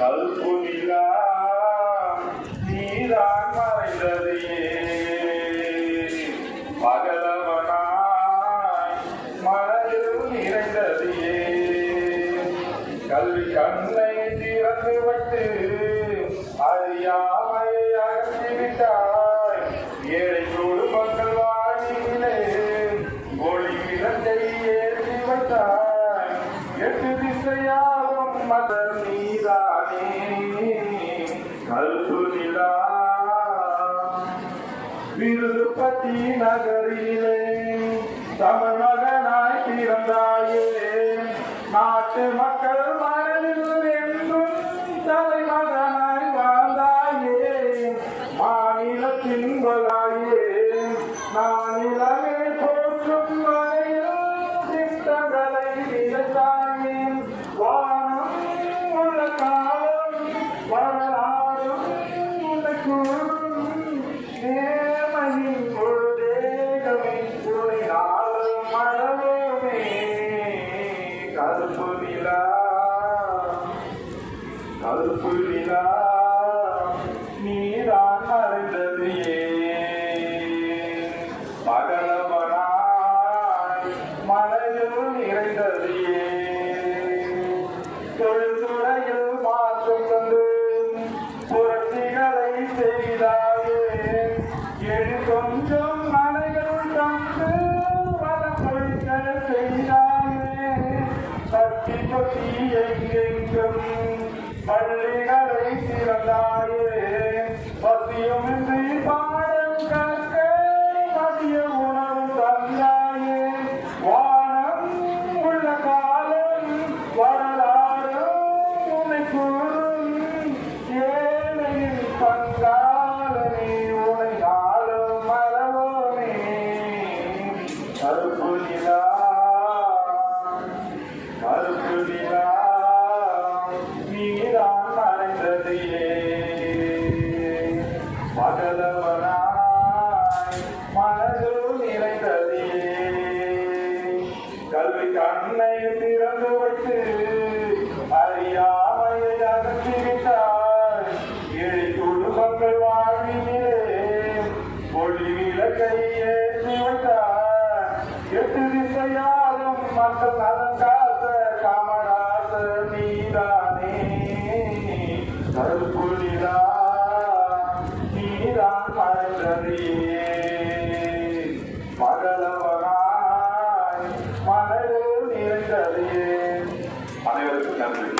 கல்புனிலா நீதான் மறைந்ததையே பகலவனாய் மனதில் நிறைந்ததையே. கல்வி கண்ணை திறந்து வைத்து அறியாமையை அகற்றிவிட்டாய் ஏழை குடும்பங்கள் வாழ்விலே ஒளி விளக்கை ஏற்றி வைத்தாய். எட்டு திசையாகும் மதர் நீதானே. கல்பு நிலா நகரிலே தமிழ் மகனாய் பிறந்தாயே. நாட்டு மக்கள் மனதில் என்றும் தலைமகனாய் வாழ்ந்தாயே. மாநிலத்தின் வளாயே மாநிலமே கருப்பு நிலா நீதான் மறைந்தது ஏன் பகலவனாய் மனதில் நிறைந்தது ஏன் தொழில்துறையில் மாற்றம் தந்து புரட்சிகளை செய்தாயே. எடு கொஞ்சம் மலைகள் தந்து வளமொழிகள் செய்தாயே. பட்டி பட்டி எங்கெங்கும் பள்ளிகளை திறந்தாயே. பசியுமின்றி பகலவனாய் மனதில் நிறைந்தது. கல்வி கண்ணை திறந்து வைத்து அறியாமையை அகற்றிவிட்டார் ஏழை குடும்பங்கள் வாழ்விலே ஒளி விளக்கை ஏற்றி வைத்தார் எட்டு திசையாலும் மக்கள் நலன் காத்த காமராச நீதானே. கருப்புலிடா Carmen.